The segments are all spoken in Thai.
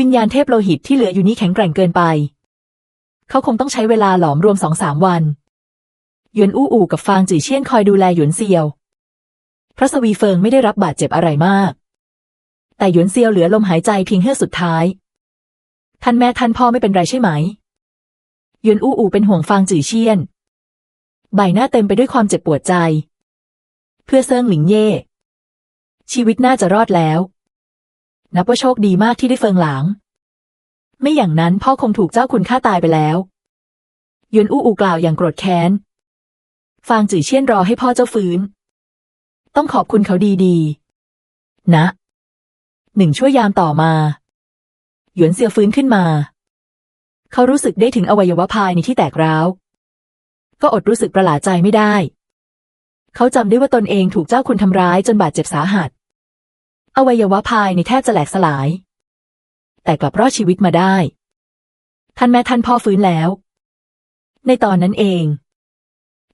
วิญญาณเทพโลหิตที่เหลืออยู่นี้แข็งแกร่งเกินไป เขาคงต้องใช้เวลาหลอมรวมสองสามวัน หยวนอู้อู่กับฟางจื่อเชี่ยนคอยดูแลหยวนเซียว พระสวีเฟิงไม่ได้รับบาดเจ็บอะไรมาก แต่หยวนเซียวเหลือลมหายใจเพียงเฮือกสุดท้าย ท่านแม่ท่านพ่อไม่เป็นไรใช่ไหม หยวนอู้อู่เป็นห่วงฟางจื่อเชี่ยน ใบหน้าเต็มไปด้วยความเจ็บปวดใจ เพื่อเซิงหลิงเย่ชีวิตน่าจะรอดแล้ว นับว่าโชคดีมากที่ได้เฟิงหลาง ไม่อย่างนั้นพ่อคงถูกเจ้าคุณฆ่าตายไปแล้วยวนอู้อูกล่าวอย่างโกรธแค้น ฟางจื่อเชี่ยนรอให้พ่อเจ้าฟื้น ต้องขอบคุณเขาดีๆ นะ หนึ่งชั่วยามต่อมา หยวนเซียฟื้นขึ้นมา เขารู้สึกได้ถึงอวัยวะภายในที่แตกร้าว ก็อดรู้สึกประหลาดใจไม่ได้ เขาจำได้ว่าตนเองถูกเจ้าคุณทำร้ายจนบาดเจ็บสาหัส อวัยวะภายในแทบจะแหลกสลาย แต่กลับรอดชีวิตมาได้ ท่านแม่ท่านพ่อฟื้นแล้ว ในตอนนั้นเอง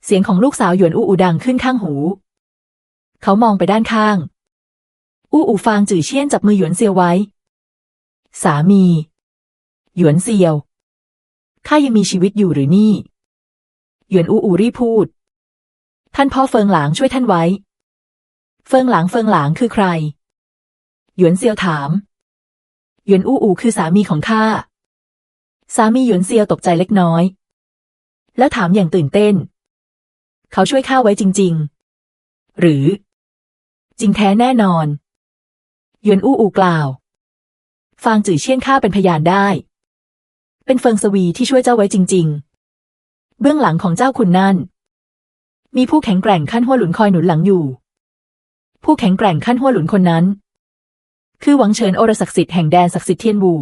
เสียงของลูกสาวหยวนอู้อูดังขึ้นข้างหู เขามองไปด้านข้าง อู้อูฟางจื่อเชี่ยนจับมือหยวนเซียวไว้ สามี หยวนเซียวข้ายังมีชีวิตอยู่หรือนี่ หยวนอูอูรีพูด ท่านพ่อเฟิงหลางช่วยท่านไว้ เฟิงหลางเฟิงหลางคือใคร หยวนเซียวถาม หยวนอู้อูคือสามีของข้า สามีหยวนเซียวตกใจเล็กน้อย แล้วถามอย่างตื่นเต้น เขาช่วยข้าไว้จริง ๆ หรือ จริงแท้แน่นอน หยวนอู้อูกล่าว ฟางจื่อเชี่ยนข้าเป็นพยานได้ เป็นเฟิงสวีที่ช่วยเจ้าไว้จริง ๆ เบื้องหลังของเจ้าคุณนั่น มีผู้แข็งแกร่งขั้นหัวหลุนคอยหนุนหลังอยู่ ผู้แข็งแกร่งขั้นหัวหลุนคนนั้น คือหวังเฉินโอรศักดิ์สิทธิ์แห่งแดนศักดิ์สิทธิ์เทียนวู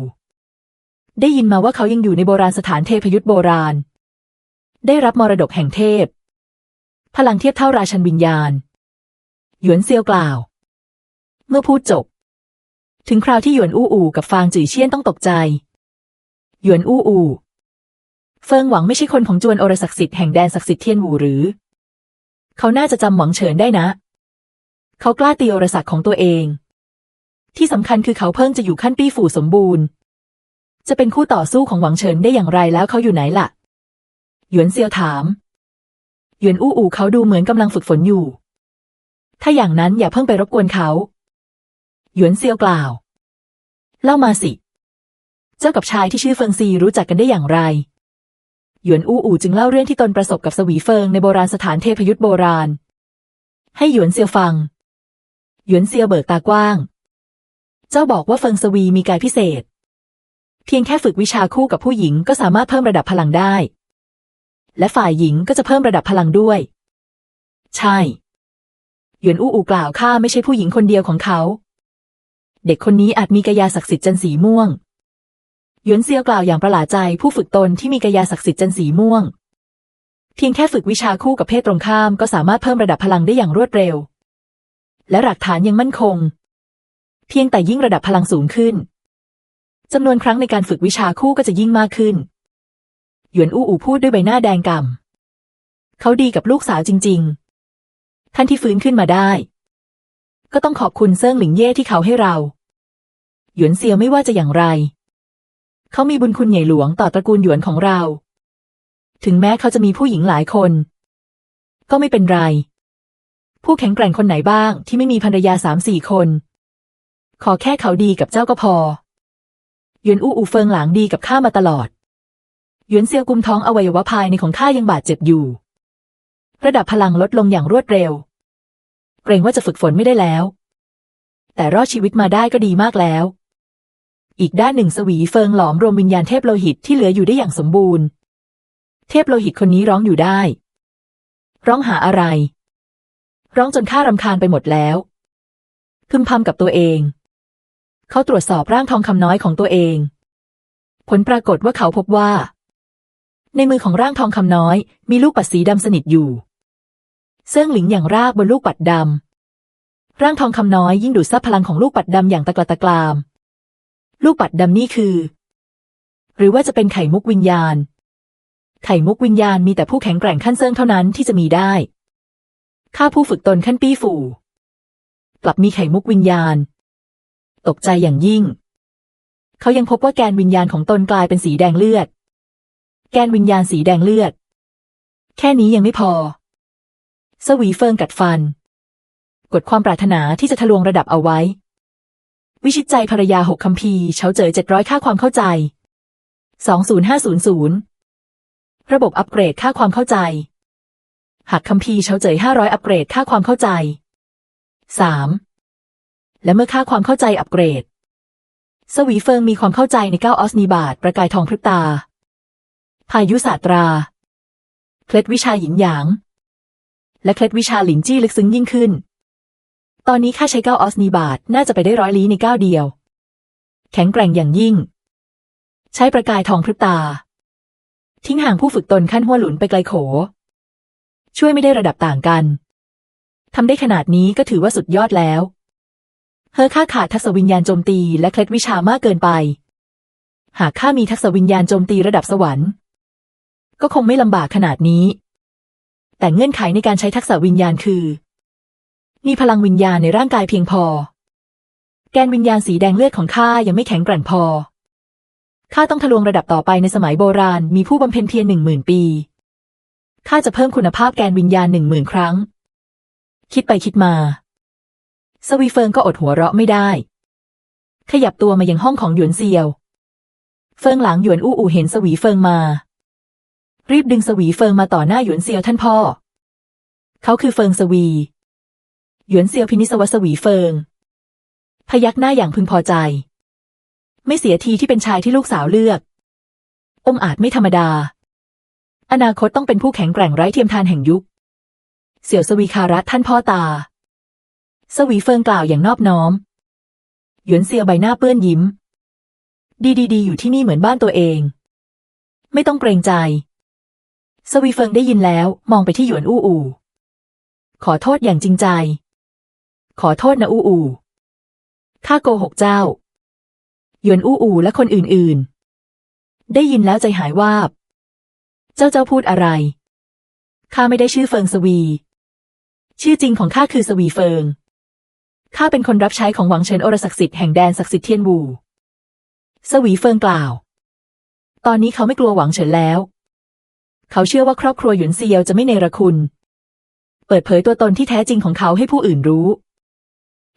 ได้ยินมาว่าเขายังอยู่ในโบราณสถานเทพยุทธโบราณ ได้รับมรดกแห่งเทพ พลังเทียบเท่าราชันวิญญาณ หยวนเซียวกล่าว เมื่อพูดจบ ถึงคราวที่หยวนอู้อู่กับฟางจื่อเชี่ยนต้องตกใจ หยวนอู้อู่เฟิงหวังไม่ใช่คนของจวนโอรศักดิ์สิทธิ์แห่งแดนศักดิ์สิทธิ์เทียนวูหรือ เขาน่าจะจำหวังเฉินได้นะ เขากล้าตีโอรศักดิ์ของตัวเอง ที่สำคัญคือเขาเพิ่งจะอยู่ขั้นปี้ฝู่สมบูรณ์ จะเป็นคู่ต่อสู้ของหวังเฉินได้อย่างไรแล้วเขาอยู่ไหนล่ะ หยวนเซียวถาม หยวนอู้อู่เขาดูเหมือนกำลังฝึกฝนอยู่ ถ้าอย่างนั้นอย่าเพิ่งไปรบกวนเขา หยวนเซียวกล่าว เล่ามาสิ เจ้ากับชายที่ชื่อเฟิงซีรู้จักกันได้อย่างไร หยวนอู้อู่จึงเล่าเรื่องที่ตนประสบกับสวีเฟิงในโบราณสถานเทพยุทธโบราณ ให้หยวนเซียวฟัง หยวนเซียวเบิกตากว้าง เจ้าบอกว่าเฟิงสวีมีกายพิเศษ เพียงแค่ฝึกวิชาคู่กับผู้หญิงก็สามารถเพิ่มระดับพลังได้ และฝ่ายหญิงก็จะเพิ่มระดับพลังด้วย ใช่ หยวนอู้อูกล่าวข้าไม่ใช่ผู้หญิงคนเดียวของเขา เด็กคนนี้อาจมีกายาศักดิ์สิทธิ์จันสีม่วง หยวนเซียวกล่าวอย่างประหลาดใจ ผู้ฝึกตนที่มีกายาศักดิ์สิทธิ์จันสีม่วง เพียงแค่ฝึกวิชาคู่กับเพศตรงข้ามก็สามารถเพิ่มระดับพลังได้อย่างรวดเร็ว และหลักฐานยังมั่นคง เพียงแต่ยิ่งระดับพลังสูงขึ้นจำนวนครั้งในการฝึกวิชาคู่ก็จะยิ่งมากขึ้น หยวนอู้อูพูดด้วยใบหน้าแดงก่ำเขาดีกับลูกสาวจริง ๆ ท่านที่ฟื้นขึ้นมาได้ ก็ต้องขอบคุณเซิ่งหลิงเย่ที่เขาให้เรา หยวนเซียวไม่ว่าจะอย่างไร เขามีบุญคุณใหญ่หลวงต่อตระกูลหยวนของเรา ถึงแม้เขาจะมีผู้หญิงหลายคน ก็ไม่เป็นไร ผู้แข็งแกร่งคนไหนบ้างที่ไม่มีภรรยาสามสี่คน ขอแค่เขาดีกับเจ้าก็พอ หยวนอู้อูเฟิงหลางดีกับข้ามาตลอด หยวนเซียวกุมท้องอวัยวะภายในของข้ายังบาดเจ็บอยู่ ระดับพลังลดลงอย่างรวดเร็ว เกรงว่าจะฝึกฝนไม่ได้แล้ว แต่รอดชีวิตมาได้ก็ดีมากแล้ว อีกด้านหนึ่งสวีเฟิงหลอมรวมวิญญาณเทพโลหิตที่เหลืออยู่ได้อย่างสมบูรณ์ เทพโลหิตคนนี้ร้องอยู่ได้ ร้องหาอะไร ร้องจนข้ารำคาญไปหมดแล้วพึมพำกับตัวเอง เขาตรวจสอบร่างทองคำน้อยของตัวเอง ผลปรากฏว่าเขาพบว่า ในมือของร่างทองคำน้อย มีลูกปัดสีดำสนิทอยู่เซิ่งหลิงอย่างรากบนลูกปัดดำร่างทองคำน้อยยิ่งดูดซับพลังของลูกปัดดำอย่างตะกละตะกราม ลูกปัดดำนี่คือ หรือว่าจะเป็นไข่มุกวิญญาณ ไข่มุกวิญญาณมีแต่ผู้แข็งแกร่งขั้นเซิ่งเท่านั้นที่จะมีได้ข้าผู้ฝึกตนขั้นปี้ฝูกลับมีไข่มุกวิญญาณ ตกใจอย่างยิ่ง เขายังพบว่าแกนวิญญาณของตนกลายเป็นสีแดงเลือด แกนวิญญาณสีแดงเลือด แค่นี้ยังไม่พอ สวีเฟิงกัดฟัน กดความปรารถนาที่จะทะลวงระดับเอาไว้ วิชิตใจภรรยาหกคัมภีเฉาเจอเจ็ดร้อยค่าความเข้าใจสองศูนย์ห้าศูนย์ศูนย์ระบบอัปเกรดค่าความเข้าใจหักคัมภีร์เฉาเจยห้าร้อยอัปเกรดค่าความเข้าใจสาม และเมื่อค่าความเข้าใจอัปเกรด สวีเฟิงมีความเข้าใจในเก้าออสนีบาทประกายทองพริบตา พายุศาสตราเคล็ดวิชาหยินหยาง และเคล็ดวิชาหลินจี้ลึกซึ้งยิ่งขึ้น ตอนนี้ค่าใช้เก้าออสนีบาทน่าจะไปได้ร้อยลี้ในก้าวเดียว แข็งแกร่งอย่างยิ่ง ใช้ประกายทองพริบตา ทิ้งห่างผู้ฝึกตนขั้นหัวหลุนไปไกลโข ช่วยไม่ได้ระดับต่างกันทำได้ขนาดนี้ก็ถือว่าสุดยอดแล้ว เฮอข้าขาดทักษะวิญญาณโจมตีและเคล็ดวิชามากเกินไป หากข้ามีทักษะวิญญาณโจมตีระดับสวรรค์ ก็คงไม่ลำบากขนาดนี้ แต่เงื่อนไขในการใช้ทักษะวิญญาณคือ มีพลังวิญญาณในร่างกายเพียงพอ แกนวิญญาณสีแดงเลือดของข้ายังไม่แข็งแกร่งพอข้าต้องทะลวงระดับต่อไปในสมัยโบราณ มีผู้บำเพ็ญเพียรหนึ่งหมื่นปีข้าจะเพิ่มคุณภาพแกนวิญญาณหนึ่งหมื่นครั้ง คิดไปคิดมา สวีเฟิงก็อดหัวเราะไม่ได้ ขยับตัวมายังห้องของหยวนเซียว เฟิงหลังหยวนอู้อู่เห็นสวีเฟิงมา รีบดึงสวีเฟิงมาต่อหน้าหยวนเซียวท่านพ่อ เขาคือเฟิงสวี หยวนเซียวพินิศวสวีเฟิง พยักหน้าอย่างพึงพอใจ ไม่เสียทีที่เป็นชายที่ลูกสาวเลือก องอาจไม่ธรรมดา อนาคตต้องเป็นผู้แข็งแกร่งไร้เทียมทานแห่งยุค เสี่ยวสวีคารัตท่านพ่อตา สวีเฟิงกล่าวอย่างนอบน้อม หยวนเซียวใบหน้าเปื้อนยิ้ม ดีดีดีอยู่ที่นี่เหมือนบ้านตัวเอง ไม่ต้องเกรงใจ สวีเฟิงได้ยินแล้วมองไปที่หยวนอู้อู่ ขอโทษอย่างจริงใจ ขอโทษนะอู้อู่ข้าโกหกเจ้า หยวนอู้อู่และคนอื่นๆ ได้ยินแล้วใจหายวาบ เจ้าเจ้าพูดอะไร ข้าไม่ได้ชื่อเฟิงสวี ชื่อจริงของข้าคือสวีเฟิง ข้าเป็นคนรับใช้ของหวังเฉินอรศักดิ์สิทธิ์แห่งแดนศักดิ์สิทธิ์เทียนวู สวีเฟิงกล่าว ตอนนี้เขาไม่กลัวหวังเฉินแล้ว เขาเชื่อว่าครอบครัวหยวนเซียวจะไม่เนรคุณ เปิดเผยตัวตนที่แท้จริงของเขาให้ผู้อื่นรู้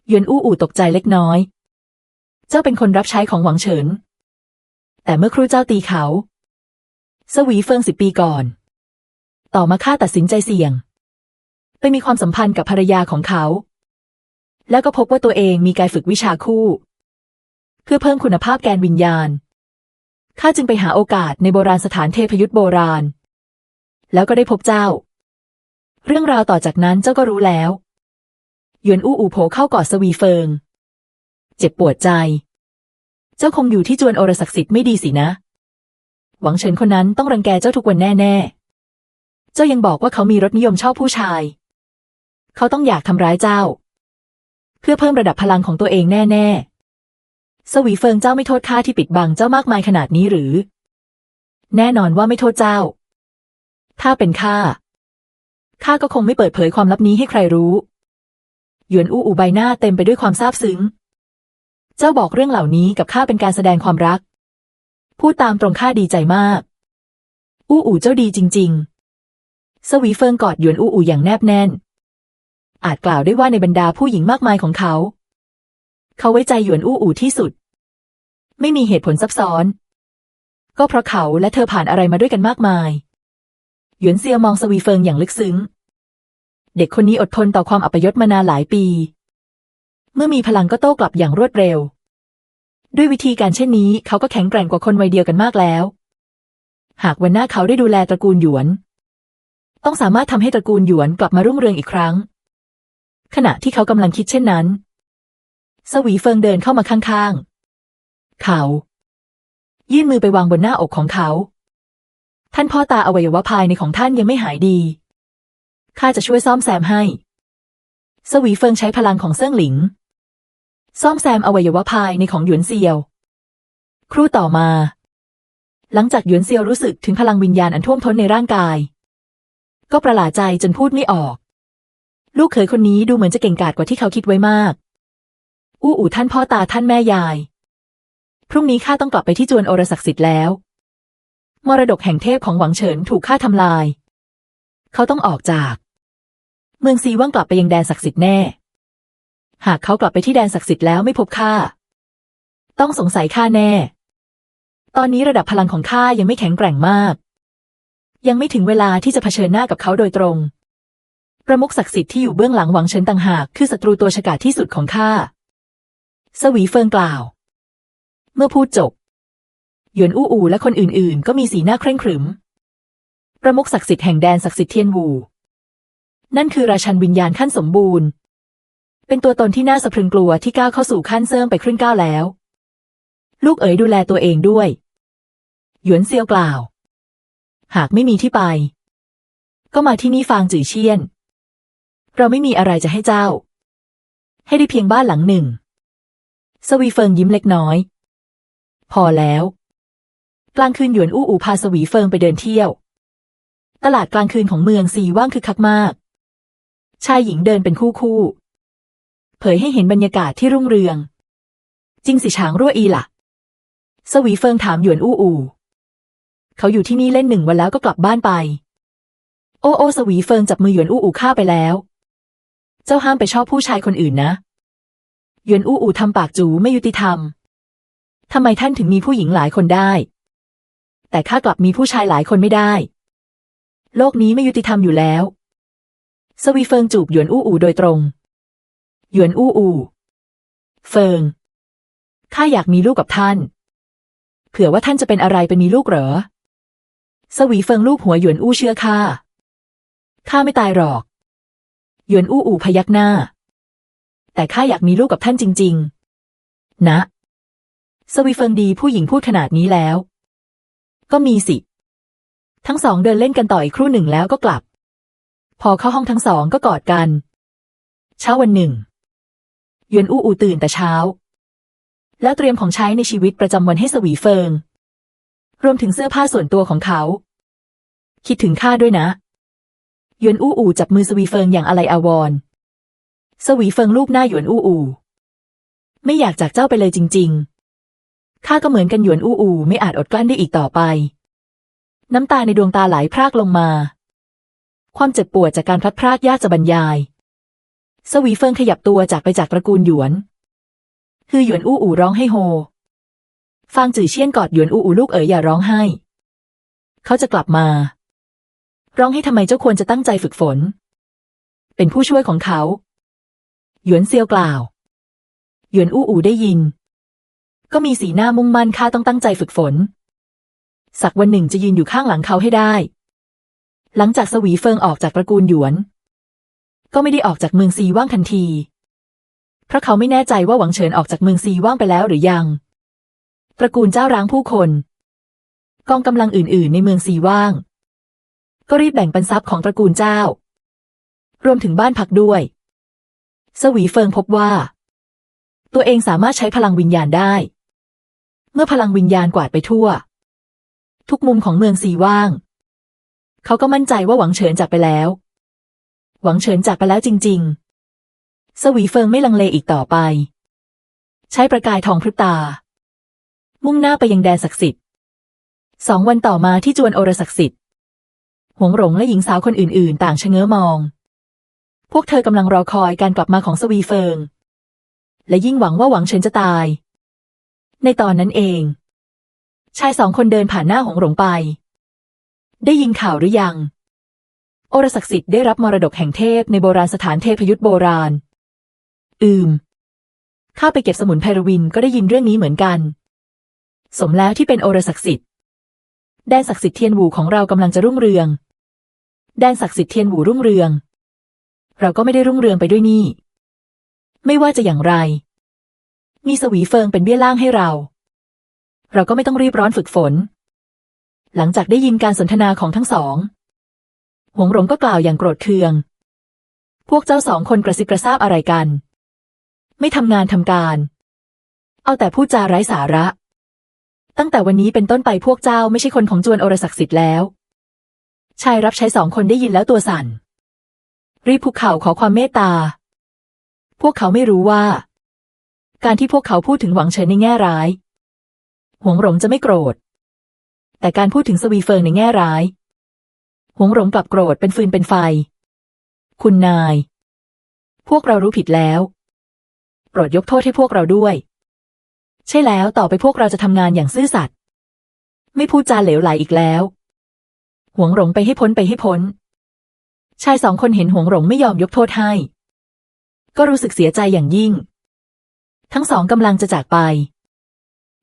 หยวนอู้อู่ตกใจเล็กน้อย เจ้าเป็นคนรับใช้ของหวังเฉิน แต่เมื่อครูเจ้าตีเขา สวีเฟิงสิบปีก่อน ต่อมาข้าตัดสินใจเสี่ยง ไปมีความสัมพันธ์กับภรรยาของเขา แล้วก็พบว่าตัวเองมีการฝึกวิชาคู่ เพื่อเพิ่มคุณภาพแกนวิญญาณ ข้าจึงไปหาโอกาสในโบราณสถานเทพยุทธโบราณ แล้วก็ได้พบเจ้า เรื่องราวต่อจากนั้นเจ้าก็รู้แล้ว หยวนอู้อู่โผเข้ากอดสวีเฟิง เจ็บปวดใจ เจ้าคงอยู่ที่จวนโอรศักดิ์สิทธิ์ไม่ดีสินะ หวังเฉินคนนั้นต้องรังแกเจ้าทุกวันแน่ๆ เจ้ายังบอกว่าเขามีรสนิยมชอบผู้ชาย เขาต้องอยากทำร้ายเจ้า เพื่อเพิ่มระดับพลังของตัวเองแน่ๆ สวีเฟิงเจ้าไม่โทษข้าที่ปิดบังเจ้ามากมายขนาดนี้หรือ แน่นอนว่าไม่โทษเจ้า ถ้าเป็นข้า ข้าก็คงไม่เปิดเผยความลับนี้ให้ใครรู้ หยวนอู้อู่ใบหน้าเต็มไปด้วยความซาบซึ้ง เจ้าบอกเรื่องเหล่านี้กับข้าเป็นการแสดงความรัก พูดตามตรงข้าดีใจมาก อู้อู่เจ้าดีจริง ๆ สวีเฟิงกอดหยวนอู้อู่อย่างแนบแน่น อาจกล่าวได้ว่าในบรรดาผู้หญิงมากมายของเขา เขาไว้ใจหยวนอู้อู่ที่สุด ไม่มีเหตุผลซับซ้อน ก็เพราะเขาและเธอผ่านอะไรมาด้วยกันมากมาย หยวนเซียวมองสวีเฟิงอย่างลึกซึ้ง เด็กคนนี้อดทนต่อความอัปยศมานานหลายปี เมื่อมีพลังก็โต้กลับอย่างรวดเร็ว ด้วยวิธีการเช่นนี้เขาก็แข็งแกร่งกว่าคนวัยเดียวกันมากแล้ว หากวันหน้าเขาได้ดูแลตระกูลหยวน ต้องสามารถทำให้ตระกูลหยวนกลับมารุ่งเรืองอีกครั้ง ขณะที่เขากำลังคิดเช่นนั้น สวีเฟิงเดินเข้ามาข้างๆ เขา ยื่นมือไปวางบนหน้าอกของเขา ท่านพ่อตาอวัยวะภายในของท่านยังไม่หายดี ข้าจะช่วยซ่อมแซมให้ สวีเฟิงใช้พลังของเซิ่งหลิง ซ่อมแซมอวัยวะภายในของหยวนเซียว ครู่ต่อมา หลังจากหยวนเซียวรู้สึกถึงพลังวิญญาณอันท่วมท้นในร่างกาย ก็ประหลาดใจจนพูดไม่ออก ลูกเขยคนนี้ดูเหมือนจะเก่งกาจกว่าที่เขาคิดไว้มาก อู้อู่ท่านพ่อตาท่านแม่ยาย พรุ่งนี้ข้าต้องกลับไปที่จวนโอรศักดิ์สิทธิ์แล้ว มรดกแห่งเทพของหวังเฉินถูกฆ่าทำลาย เขาต้องออกจาก เมืองซีว่างกลับไปยังแดนศักดิ์สิทธิ์แน่ หากเขากลับไปที่แดนศักดิ์สิทธิ์แล้วไม่พบข้า ต้องสงสัยข้าแน่ ตอนนี้ระดับพลังของข้ายังไม่แข็งแกร่งมาก ยังไม่ถึงเวลาที่จะเผชิญหน้ากับเขาโดยตรง ประมุขศักดิ์สิทธิ์ที่อยู่เบื้องหลังหวังเฉินต่างหาก คือศัตรูตัวฉกาจที่สุดของข้า สวีเฟิงกล่าว เมื่อพูดจบ หยวนอู้อูและคนอื่นๆ ก็มีสีหน้าเคร่งขรึม ประมุขศักดิ์สิทธิ์แห่งแดนศักดิ์สิทธิ์เทียนวู นั่นคือราชันวิญญาณขั้นสมบูรณ์ เป็นตัวตนที่น่าสะพรึงกลัวที่ก้าวเข้าสู่ขั้นเสริมไปครึ่งก้าวแล้ว ลูกเอ๋ยดูแลตัวเองด้วย หยวนเซียวกล่าว หากไม่มีที่ไป ก็มาที่นี่ฟางจื่อเชียน เราไม่มีอะไรจะให้เจ้า ให้ได้เพียงบ้านหลังหนึ่ง สวีเฟิงยิ้มเล็กน้อย พอแล้ว กลางคืนหยวนอู้อูพาสวีเฟิงไปเดินเที่ยว ตลาดกลางคืนของเมืองซีว่างคึกคักมาก ชายหญิงเดินเป็นคู่คู่ เผยให้เห็นบรรยากาศที่รุ่งเรือง จริงสิช้างรั่วอีล่ะ สวีเฟิงถามหยวนอู้อูเขาอยู่ที่นี่เล่นหนึ่งวันแล้วก็กลับบ้านไป โอโอสวีเฟิงจับมือหยวนอู้อูฆ่าไปแล้ว เจ้าห้ามไปชอบผู้ชายคนอื่นนะหยวนอู้อูทำปากจูไม่ยุติธรรมทำไมท่านถึงมีผู้หญิงหลายคนได้ แต่ข้ากลับมีผู้ชายหลายคนไม่ได้ โลกนี้ไม่ยุติธรรมอยู่แล้ว สวีเฟิงจูบหยวนอู้อูโดยตรง หยวนอู้อูเฟิง ข้าอยากมีลูกกับท่าน เผื่อว่าท่านจะเป็นอะไรเป็นมีลูกเหรอ สวีเฟิงลูกหัวหยวนอู้เชื่อข้า ข้าไม่ตายหรอก ยวนอู้อูพยักหน้า แต่ข้าอยากมีลูกกับท่านจริง ๆ นะ สวีเฟิงดีผู้หญิงพูดขนาดนี้แล้ว ก็มีสิ ทั้งสองเดินเล่นกันต่ออีกครู่หนึ่งแล้วก็กลับ พอเข้าห้องทั้งสองก็กอดกัน เช้าวันหนึ่งยวนอู้อูตื่นแต่เช้า แล้วเตรียมของใช้ในชีวิตประจำวันให้สวีเฟิง รวมถึงเสื้อผ้าส่วนตัวของเขา คิดถึงข้าด้วยนะ หยวนอู้อูจับมือสวีเฟิงอย่างอะไรอาวรณ์สวีเฟิงลูกหน้าหยวนอู้อูไม่อยากจากเจ้าไปเลยจริง ๆ ข้าก็เหมือนกันหยวนอู้อูไม่อาจอดกลั้นได้อีกต่อไป น้ำตาในดวงตาไหลพรากลงมา ความเจ็บปวดจากการพลัดพรากยากจะบรรยาย สวีเฟิงขยับตัวจากไปจากตระกูลหยวน คือหยวนอู้อูร้องให้โฮ ฟางจื่อเชี่ยนกอดหยวนอู้อูลูกเอ๋ยอย่าร้องไห้ เขาจะกลับมา ร้องให้ทำไมเจ้าควรจะตั้งใจฝึกฝน เป็นผู้ช่วยของเขา หยวนเซียวกล่าว หยวนอู้อูได้ยิน ก็มีสีหน้ามุ่งมั่นข้าต้องตั้งใจฝึกฝน สักวันหนึ่งจะยืนอยู่ข้างหลังเขาให้ได้ หลังจากสวีเฟิงออกจากตระกูลหยวน ก็ไม่ได้ออกจากเมืองซีว่างทันที เพราะเขาไม่แน่ใจว่าหวังเฉินออกจากเมืองซีว่างไปแล้วหรือยัง ตระกูลเจ้าร้างผู้คน กองกำลังอื่น ๆ ในเมืองซีว่าง ก็รีบแบ่งปันทรัพย์ของตระกูลเจ้า รวมถึงบ้านพักด้วย สวีเฟิงพบว่า ตัวเองสามารถใช้พลังวิญญาณได้ เมื่อพลังวิญญาณกวาดไปทั่ว ทุกมุมของเมืองซีว่าง เขาก็มั่นใจว่าหวังเฉินจากไปแล้ว หวังเฉินจากไปแล้วจริง ๆ สวีเฟิงไม่ลังเลอีกต่อไป ใช้ประกายทองพริบตา มุ่งหน้าไปยังแดนศักดิ์สิทธิ์สองวันต่อมาที่จวนโอรศักดิ์สิทธิ์ หวงหลงและหญิงสาวคนอื่นๆ ต่างชะเง้อมอง พวกเธอกำลังรอคอยการกลับมาของสวีเฟิง และยิ่งหวังว่าหวังเฉินจะตาย ในตอนนั้นเอง ชายสองคนเดินผ่านหน้าหงหลงไป ได้ยินข่าวหรือยัง โอรศักดิ์สิทธิ์ได้รับมรดกแห่งเทพในโบราณสถานเทพยุทธโบราณ อืม ข้าไปเก็บสมุนไพรวินก็ได้ยินเรื่องนี้เหมือนกัน สมแล้วที่เป็นโอรศักดิ์สิทธิ์ แดนศักดิ์สิทธิ์เทียนหูของเรากำลังจะรุ่งเรือง แดนศักดิ์สิทธิ์เทียนหูรุ่งเรือง เราก็ไม่ได้รุ่งเรืองไปด้วยนี่ ไม่ว่าจะอย่างไร มีสวีเฟิงเป็นเบี้ยล่างให้เรา เราก็ไม่ต้องรีบร้อนฝึกฝน หลังจากได้ยินการสนทนาของทั้งสอง หวงหลงก็กล่าวอย่างโกรธเคือง พวกเจ้าสองคนกระซิบกระซาบอะไรกัน ไม่ทำงานทำการ เอาแต่พูดจาไร้สาระ ตั้งแต่วันนี้เป็นต้นไปพวกเจ้าไม่ใช่คนของจวนโอรศักดิ์สิทธิ์แล้ว ชายรับใช้สองคนได้ยินแล้วตัวสั่น รีบภูเขาขอความเมตตา พวกเขาไม่รู้ว่า การที่พวกเขาพูดถึงหวังเฉินในแง่ร้าย หวงหลงจะไม่โกรธ แต่การพูดถึงสวีเฟิงในแง่ร้าย หวงหลงกลับโกรธเป็นฟืนเป็นไฟ คุณนาย พวกเรารู้ผิดแล้ว โปรดยกโทษให้พวกเราด้วย ใช่แล้วต่อไปพวกเราจะทำงานอย่างซื่อสัตย์ไม่พูดจาเหลวไหลอีกแล้ว หวงหลงไปให้พ้นไปให้พ้น ชายสองคนเห็นหวงหลงไม่ยอมยกโทษให้ ก็รู้สึกเสียใจอย่างยิ่ง ทั้งสองกำลังจะจากไป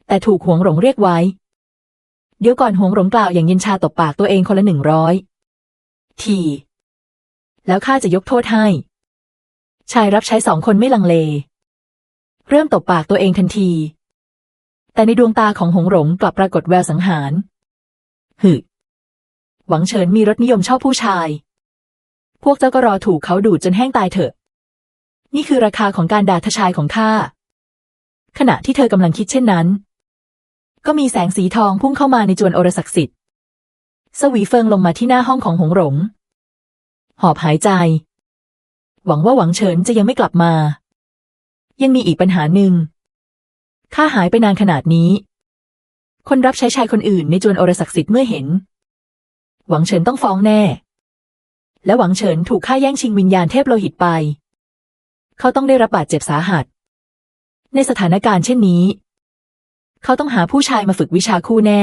แต่ถูกหวงหลงเรียกไว้ เดี๋ยวก่อนหวงหลงกล่าวอย่างเย็นชาตบปากตัวเองคนละหนึ่งร้อยที แล้วข้าจะยกโทษให้ ชายรับใช้สองคนไม่ลังเล เริ่มตบปากตัวเองทันที แต่ในดวงตาของหงหลงกลับปรากฏแววสังหาร หึ หวังเฉินมีรสนิยมชอบผู้ชาย พวกเจ้าก็รอถูกเขาดูดจนแห้งตายเถอะ นี่คือราคาของการด่าทชายของข้า ขณะที่เธอกำลังคิดเช่นนั้น ก็มีแสงสีทองพุ่งเข้ามาในจวนอรศักดิ์สิทธิ์ สวีเฟิงลงมาที่หน้าห้องของหงหลง หอบหายใจ หวังว่าหวังเฉินจะยังไม่กลับมา ยังมีอีกปัญหาหนึ่ง ข้าหายไปนานขนาดนี้ คนรับใช้ชายคนอื่นในจวนอรศักดิ์สิทธิ์เมื่อเห็น หวังเฉินต้องฟ้องแน่ และหวังเฉินถูกฆ่าแย่งชิงวิญญาณเทพโลหิตไป เขาต้องได้รับบาดเจ็บสาหัส ในสถานการณ์เช่นนี้ เขาต้องหาผู้ชายมาฝึกวิชาคู่แน่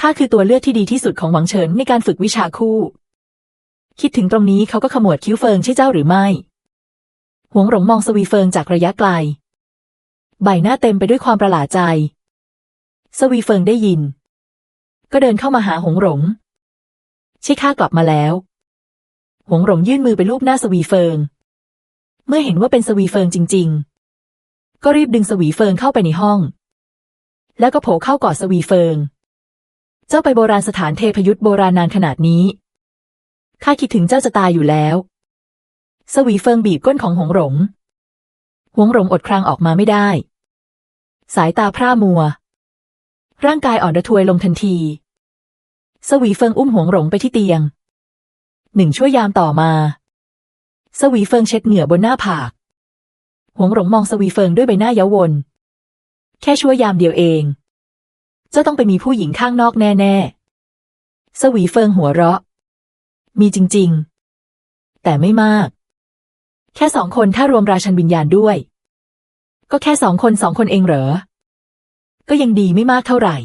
ข้าคือตัวเลือกที่ดีที่สุดของหวังเฉินในการฝึกวิชาคู่ คิดถึงตรงนี้เขาก็ขมวดคิ้วเฟิงใช่เจ้าหรือไม่หวงหลงมองสวีเฟิงจากระยะไกล ใบหน้าเต็มไปด้วยความประหลาดใจ สวีเฟิงได้ยิน ก็เดินเข้ามาหาหงหลงใช่ข้ากลับมาแล้ว หงหลงยื่นมือไปลูบหน้าสวีเฟิง เมื่อเห็นว่าเป็นสวีเฟิงจริง ๆ ก็รีบดึงสวีเฟิงเข้าไปในห้อง แล้วก็โผล่เข้ากอดสวีเฟิง เจ้าไปโบราณสถานเทพยุทธโบราณนานขนาดนี้ข้าคิดถึงเจ้าจะตายอยู่แล้ว สวีเฟิงบีบก้นของหงหลงหงหลงอดครางออกมาไม่ได้ สายตาพร่ามัว ร่างกายอ่อนระทวยลงทันที สวีเฟิงอุ้มหงหลงไปที่เตียง หนึ่งชั่วยามต่อมา สวีเฟิงเช็ดเหงื่อบนหน้าผาก หงหลงมองสวีเฟิงด้วยใบหน้าเย้าวน แค่ชั่วยามเดียวเอง เจ้าต้องไปมีผู้หญิงข้างนอกแน่ๆ สวีเฟิงหัวเราะ มีจริง ๆ แต่ไม่มาก แค่สองคนถ้ารวมราชันวิญญาณด้วย ก็แค่สองคนสองคนเองเหรอ ก็ยังดีไม่มากเท่าไหร่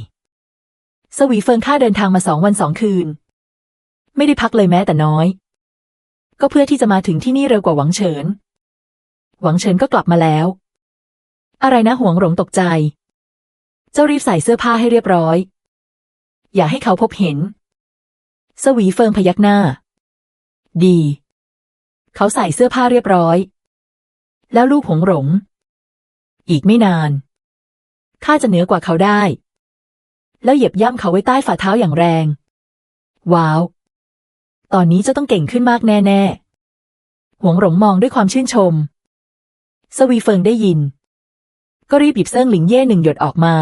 สวีเฟิงข้าเดินทางมาสองวันสองคืน ไม่ได้พักเลยแม้แต่น้อย ก็เพื่อที่จะมาถึงที่นี่เร็วกว่าหวังเฉิน หวังเฉินก็กลับมาแล้ว อะไรนะห่วงหลงตกใจ เจ้ารีบใส่เสื้อผ้าให้เรียบร้อย อย่าให้เขาพบเห็น สวีเฟิงพยักหน้า ดี เขาใส่เสื้อผ้าเรียบร้อย แล้วลูกหงหลง อีกไม่นาน ข้าจะเหนือกว่าเขาได้ แล้วเหยียบย่ำเขาไว้ใต้ฝ่าเท้าอย่างแรง ว้าว ตอนนี้เจะต้องเก่งขึ้นมากแน่ๆ หวงหลงมองด้วยความชื่นชม สวีเฟิงได้ยิน ก็รีบหยิบเซิ่งหลิงเย่หนึ่งหยดออกมา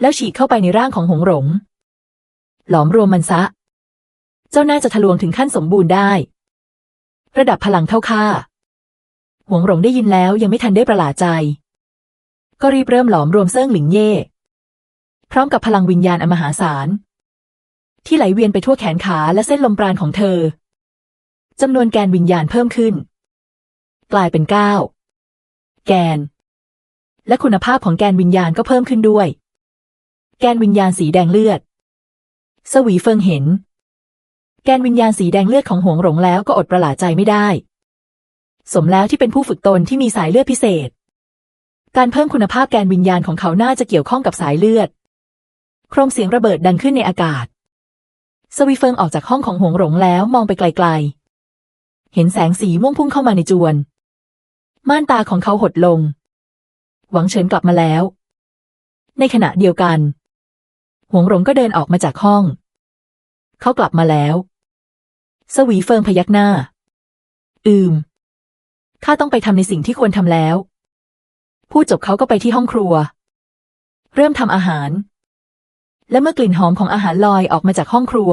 แล้วฉีกเข้าไปในร่างของหงหลง หลอมรวมมันซะ เจ้าน่าจะทะลวงถึงขั้นสมบูรณ์ได้ ระดับพลังเท่าข้า หวงหลงได้ยินแล้วยังไม่ทันได้ประหลาดใจ ก็รีบเริ่มหลอมรวมเซิ่งหลิงเย่ พร้อมกับพลังวิญญาณอมหาศาล ที่ไหลเวียนไปทั่วแขนขาและเส้นลมปราณของเธอจำนวนแกนวิญญาณเพิ่มขึ้น กลายเป็นเก้าแกน และคุณภาพของแกนวิญญาณก็เพิ่มขึ้นด้วย แกนวิญญาณสีแดงเลือด สวีเฟิงเห็น แกนวิญญาณสีแดงเลือดของหวงหลงแล้วก็อดประหลาดใจไม่ได้ สมแล้วที่เป็นผู้ฝึกตนที่มีสายเลือดพิเศษ การเพิ่มคุณภาพแกนวิญญาณของเขาน่าจะเกี่ยวข้องกับสายเลือด โครมเสียงระเบิดดังขึ้นในอากาศ สวีเฟิงออกจากห้องของหงหลงแล้วมองไปไกลๆ เห็นแสงสีม่วงพุ่งเข้ามาในจวน ม่านตาของเขาหดลง หวังเฉินกลับมาแล้ว ในขณะเดียวกันหวงหลงก็เดินออกมาจากห้อง เขากลับมาแล้ว สวีเฟิงพยักหน้า อืม ข้าต้องไปทำในสิ่งที่ควรทำแล้ว พูดจบเขาก็ไปที่ห้องครัว เริ่มทำอาหาร และเมื่อกลิ่นหอมของอาหารลอยออกมาจากห้องครัว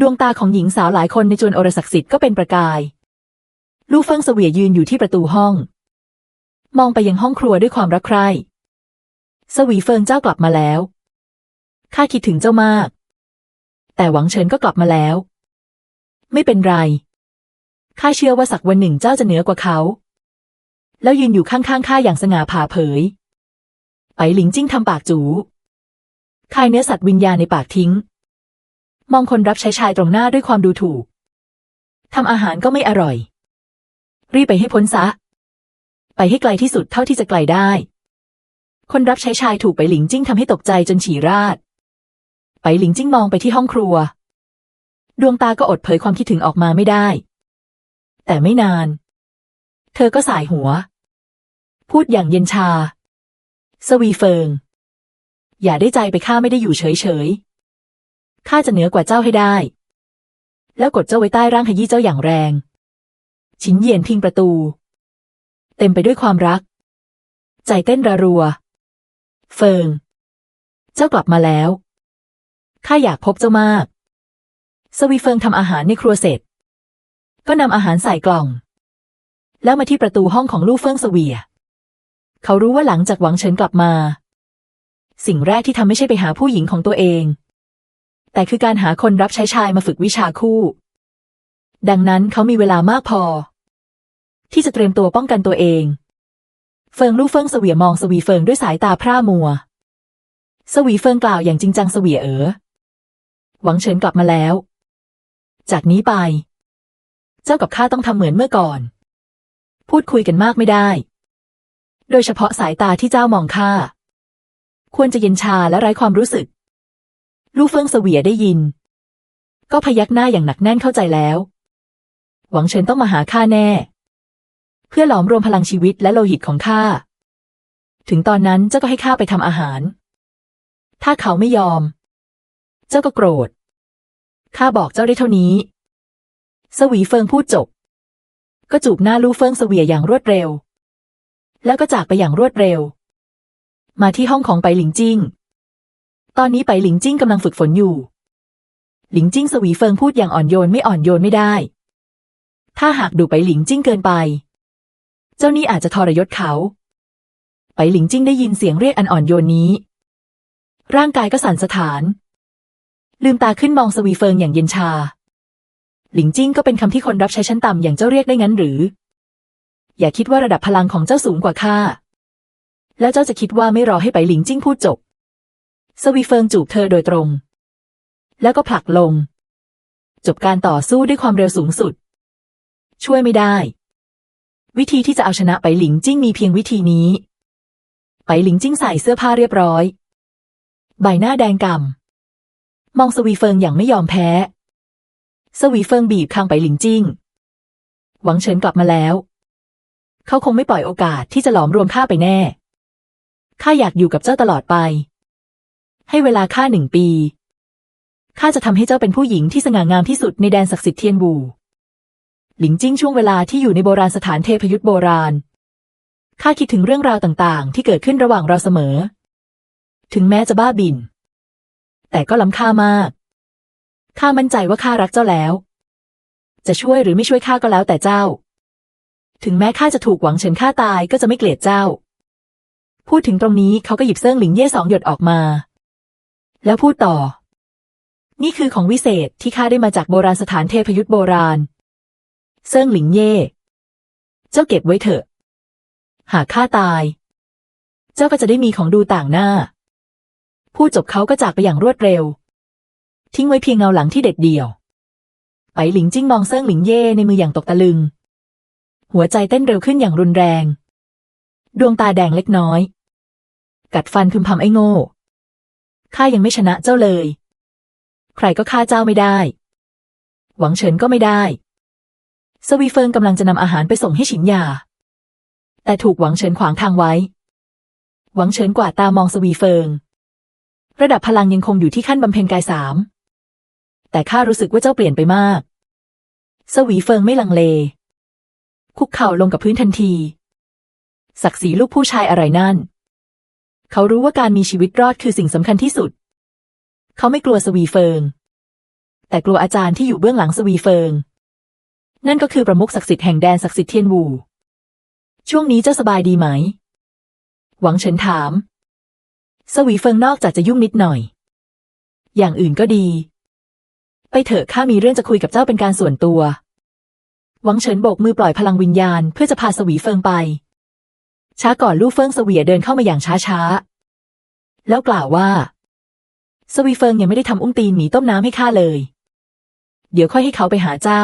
ดวงตาของหญิงสาวหลายคนในจวนอรศักดิ์สิทธิ์ก็เป็นประกาย ลู่เฟิงเสวียยืนอยู่ที่ประตูห้อง มองไปยังห้องครัวด้วยความรักใคร่สวีเฟิงเจ้ากลับมาแล้ว ข้าคิดถึงเจ้ามาก แต่หวังเฉินก็กลับมาแล้ว ไม่เป็นไร ข้าเชื่อว่าสักวันหนึ่งเจ้าจะเหนือกว่าเขา แล้วยืนอยู่ข้างๆข้าอย่างสง่าผ่าเผย ไปหลิงจิ้งทำปากจูคายเนื้อสัตว์วิญญาณในปากทิ้ง มองคนรับใช้ชายตรงหน้าด้วยความดูถูกทำอาหารก็ไม่อร่อย รีบไปให้พ้นซะ ไปให้ไกลที่สุดเท่าที่จะไกลได้ คนรับใช้ชายถูกไปหลิงจิ้งทำให้ตกใจจนฉี่ราด ไปหลิงจิ้งมองไปที่ห้องครัว ดวงตาก็อดเผยความคิดถึงออกมาไม่ได้ แต่ไม่นาน เธอก็สายหัว พูดอย่างเย็นชา สวีเฟิง อย่าได้ใจไปข้าไม่ได้อยู่เฉยๆข้าจะเหนือกว่าเจ้าให้ได้ แล้วกดเจ้าไว้ใต้ร่างขยี้เจ้าอย่างแรง ชิ้นเยียนพิงประตู เต็มไปด้วยความรัก ใจเต้นระรัว เฟิง เจ้ากลับมาแล้วข้าอยากพบเจ้ามาก สวีเฟิงทำอาหารในครัวเสร็จ ก็นำอาหารใส่กล่อง แล้วมาที่ประตูห้องของลู่เฟิงเสวีย เขารู้ว่าหลังจากหวังเฉินกลับมา สิ่งแรกที่ทำไม่ใช่ไปหาผู้หญิงของตัวเอง แต่คือการหาคนรับใช้ชายมาฝึกวิชาคู่ ดังนั้นเขามีเวลามากพอ ที่จะเตรียมตัวป้องกันตัวเอง เฟิงลู่เฟิงเสวียมองสวีเฟิงด้วยสายตาพร่ามัว สวีเฟิงกล่าวอย่างจริงจังเสวียเอ๋อหวังเฉินกลับมาแล้ว จากนี้ไป เจ้ากับข้าต้องทำเหมือนเมื่อก่อน พูดคุยกันมากไม่ได้ โดยเฉพาะสายตาที่เจ้ามองข้า ควรจะเย็นชาและไร้ความรู้สึก ลู่เฟิงเสวียได้ยิน ก็พยักหน้าอย่างหนักแน่นเข้าใจแล้ว หวังเฉินต้องมาหาข้าแน่ เพื่อหลอมรวมพลังชีวิตและโลหิตของข้า ถึงตอนนั้นเจ้าก็ให้ข้าไปทำอาหาร ถ้าเขาไม่ยอม เจ้าก็โกรธข้าบอกเจ้าได้เท่านี้ สวีเฟิงพูดจบ ก็จูบหน้าลู่เฟิงเสวียอย่างรวดเร็ว แล้วก็จากไปอย่างรวดเร็ว มาที่ห้องของไปหลิงจิ้ง ตอนนี้ไปหลิงจิ้งกำลังฝึกฝนอยู่ หลิงจิ้งสวีเฟิงพูดอย่างอ่อนโยนไม่อ่อนโยนไม่ได้ ถ้าหากดูไปหลิงจิ้งเกินไป เจ้านี่อาจจะทรยศเขา ไปหลิงจิ้งได้ยินเสียงเรียกอันอ่อนโยนนี้ ร่างกายก็สั่นสะท้าน ลืมตาขึ้นมองสวีเฟิงอย่างเย็นชา หลิงจิ้งก็เป็นคำที่คนรับใช้ชั้นต่ำอย่างเจ้าเรียกได้งั้นหรือ อย่าคิดว่าระดับพลังของเจ้าสูงกว่าข้า แล้วเจ้าจะคิดว่าไม่รอให้ไปหลิงจิ้งพูดจบ สวีเฟิงจูบเธอโดยตรง แล้วก็ผลักลง จบการต่อสู้ด้วยความเร็วสูงสุด ช่วยไม่ได้ วิธีที่จะเอาชนะไปหลิงจิ้งมีเพียงวิธีนี้ ไปหลิงจิ้งใส่เสื้อผ้าเรียบร้อย ใบหน้าแดงก่ำมองสวีเฟิงอย่างไม่ยอมแพ้ สวีเฟิงบีบคางไปหลิงจิ้ง หวังเฉินกลับมาแล้ว เขาคงไม่ปล่อยโอกาสที่จะหลอมรวมข้าไปแน่ ข้าอยากอยู่กับเจ้าตลอดไป ให้เวลาข้าหนึ่งปี ข้าจะทำให้เจ้าเป็นผู้หญิงที่สง่างามที่สุดในแดนศักดิ์สิทธิ์เทียนบู หลิงจิ้งช่วงเวลาที่อยู่ในโบราณสถานเทพยุทธโบราณ ข้าคิดถึงเรื่องราวต่างๆ ที่เกิดขึ้นระหว่างเราเสมอ ถึงแม้จะบ้าบิน แต่ก็ล้ำค่ามาก ข้ามั่นใจว่าข้ารักเจ้าแล้ว จะช่วยหรือไม่ช่วยข้าก็แล้วแต่เจ้า ถึงแม้ข้าจะถูกหวังเฉินฆ่าตายก็จะไม่เกลียดเจ้า พูดถึงตรงนี้เขาก็หยิบเซิ่งหลิงเย่สองหยดออกมา แล้วพูดต่อ นี่คือของวิเศษที่ข้าได้มาจากโบราณสถานเทพยุทธโบราณเซิ่งหลิงเย่ เจ้าเก็บไว้เถอะ หากข้าตาย เจ้าก็จะได้มีของดูต่างหน้า พูดจบเขาก็จากไปอย่างรวดเร็ว ทิ้งไว้เพียงเงาหลังที่เด็ดเดี่ยวไปหลิงจิ้งมองเซิ่งหลิงเย่ในมืออย่างตกตะลึง หัวใจเต้นเร็วขึ้นอย่างรุนแรง ดวงตาแดงเล็กน้อย กัดฟันพึมพำไอ้โง่ข้ายังไม่ชนะเจ้าเลย ใครก็ฆ่าเจ้าไม่ได้ หวังเฉินก็ไม่ได้ สวีเฟิงกำลังจะนำอาหารไปส่งให้ฉินหยา แต่ถูกหวังเฉินขวางทางไว้ หวังเฉินกวาดตามองสวีเฟิง ระดับพลังยังคงอยู่ที่ขั้นบำเพ็ญกายสาม แต่ข้ารู้สึกว่าเจ้าเปลี่ยนไปมาก สวีเฟิงไม่ลังเล คุกเข่าลงกับพื้นทันที ศักดิ์ศรีลูกผู้ชายอะไรนั่น เขารู้ว่าการมีชีวิตรอดคือสิ่งสำคัญที่สุด เขาไม่กลัวสวีเฟิง แต่กลัวอาจารย์ที่อยู่เบื้องหลังสวีเฟิง นั่นก็คือประมุขศักดิ์สิทธิ์แห่งแดนศักดิ์สิทธิ์เทียนวูช่วงนี้เจ้าสบายดีไหม หวังเฉินถาม สวีเฟิงนอกจากจะยุ่งนิดหน่อย อย่างอื่นก็ดี ไปเถอะข้ามีเรื่องจะคุยกับเจ้าเป็นการส่วนตัว หวังเฉินโบกมือปล่อยพลังวิญญาณเพื่อจะพาสวีเฟิงไป ช้าก่อนลู่เฟิงสวีเดินเข้ามาอย่างช้าๆแล้วกล่าวว่า สวีเฟิงยังไม่ได้ทำอุ้งตีนหมีต้มน้ำให้ข้าเลย เดี๋ยวค่อยให้เขาไปหาเจ้า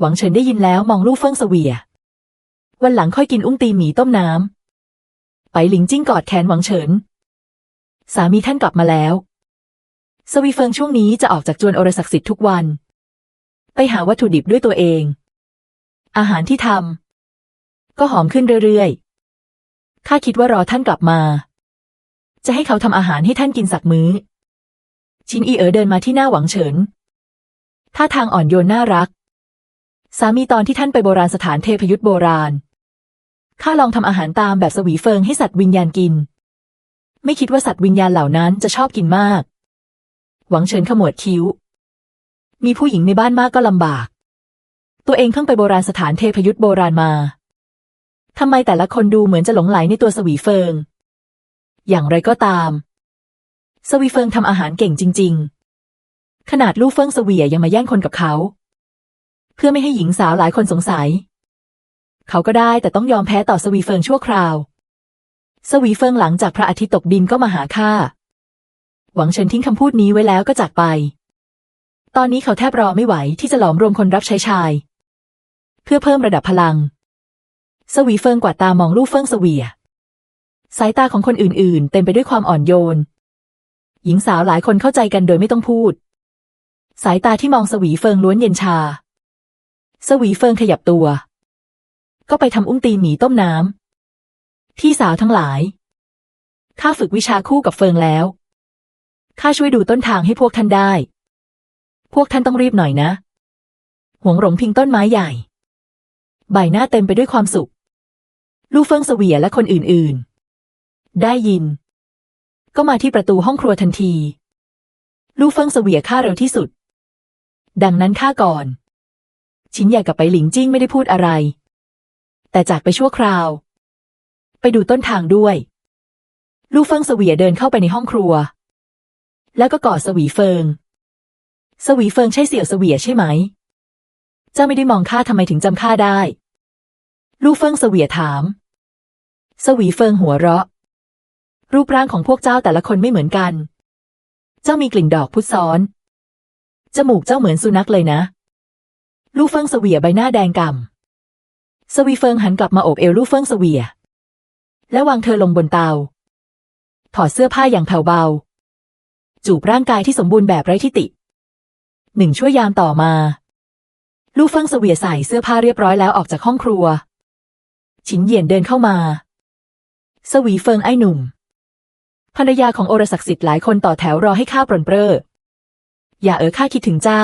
หวังเฉินได้ยินแล้วมองลู่เฟิงสวีวันหลังค่อยกินอุ้งตีนหมีต้มน้ำไปหลิงจิ้งกอดแขนหวังเฉิน สามีท่านกลับมาแล้ว สวีเฟิงช่วงนี้จะออกจากจวนอรศักดิ์สิทธิ์ทุกวัน ไปหาวัตถุดิบด้วยตัวเอง อาหารที่ทำก็หอมขึ้นเรื่อยๆ ข้าคิดว่ารอท่านกลับมา จะให้เขาทำอาหารให้ท่านกินสักมื้อ ชินอีเอ๋อเดินมาที่หน้าหวังเฉินท่าทางอ่อนโยนน่ารัก สามีตอนที่ท่านไปโบราณสถานเทพยุทธโบราณ ข้าลองทำอาหารตามแบบสวีเฟิงให้สัตว์วิญญาณกิน ไม่คิดว่าสัตว์วิญญาณเหล่านั้นจะชอบกินมาก หวังเฉินขมวดคิ้ว มีผู้หญิงในบ้านมากก็ลำบาก ตัวเองเพิ่งไปโบราณสถานเทพยุทธโบราณมาทำไมแต่ละคนดูเหมือนจะหลงไหลในตัวสวีเฟิง อย่างไรก็ตาม สวีเฟิงทำอาหารเก่งจริง ๆ ขนาดลู่เฟิงเสวียยังมาแย่งคนกับเขา เพื่อไม่ให้หญิงสาวหลายคนสงสัย เขาก็ได้แต่ต้องยอมแพ้ต่อสวีเฟิงชั่วคราว สวีเฟิงหลังจากพระอาทิตย์ตกดินก็มาหาข้า หวังเฉินทิ้งคำพูดนี้ไว้แล้วก็จากไป ตอนนี้เขาแทบรอไม่ไหวที่จะหลอมรวมคนรับใช้ชาย เพื่อเพิ่มระดับพลัง สวีเฟิงกวาดตามองลู่เฟิงเสวียสายตาของคนอื่น ๆ เต็มไปด้วยความอ่อนโยน หญิงสาวหลายคนเข้าใจกันโดยไม่ต้องพูด สายตาที่มองสวีเฟิงล้วนเย็นชา สวีเฟิงขยับตัว ก็ไปทำอุ้งตีนหมีต้มน้ำพี่สาวทั้งหลาย ข้าฝึกวิชาคู่กับเฟิงแล้ว ข้าช่วยดูต้นทางให้พวกท่านได้ พวกท่านต้องรีบหน่อยนะ หวงหลงพิงต้นไม้ใหญ่ ใบหน้าเต็มไปด้วยความสุข ลู่เฟิงเสวียและคนอื่นๆ ได้ยิน ก็มาที่ประตูห้องครัวทันที ลู่เฟิงเสวียข้าเร็วที่สุด ดังนั้นข้าก่อน ชิ้นใหญ่กับไปหลิงจิ้งไม่ได้พูดอะไร แต่จากไปชั่วคราว ไปดูต้นทางด้วย ลู่เฟิงเสวียเดินเข้าไปในห้องครัว แล้วก็กอดสวีเฟิง สวีเฟิงใช่เสี่ยวเสวียใช่ไหม เจ้าไม่ได้มองข้าทำไมถึงจำข้าได้ ลู่เฟิงเสวียถาม สวีเฟิงหัวเราะ รูปร่างของพวกเจ้าแต่ละคนไม่เหมือนกัน เจ้ามีกลิ่นดอกพุทซ้อน จมูกเจ้าเหมือนสุนัขเลยนะ ลู่เฟิงเสวียใบหน้าแดงก่ำสวีเฟิงหันกลับมาโอบเอวลู่เฟิงเสวีย และวางเธอลงบนเตา ถอดเสื้อผ้าอย่างแผ่วเบา จูบร่างกายที่สมบูรณ์แบบไร้ที่ติ หนึ่งชั่วยามต่อมา ลู่เฟิงเสวียใส่เสื้อผ้าเรียบร้อยแล้วออกจากห้องครัว ฉินเหยียนเดินเข้ามา สวีเฟิงไอ้หนุ่ม ภรรยาของโอรศักดิ์สิทธิ์หลายคนต่อแถวรอให้ข้าปรนเปรออย่าเออข้าคิดถึงเจ้า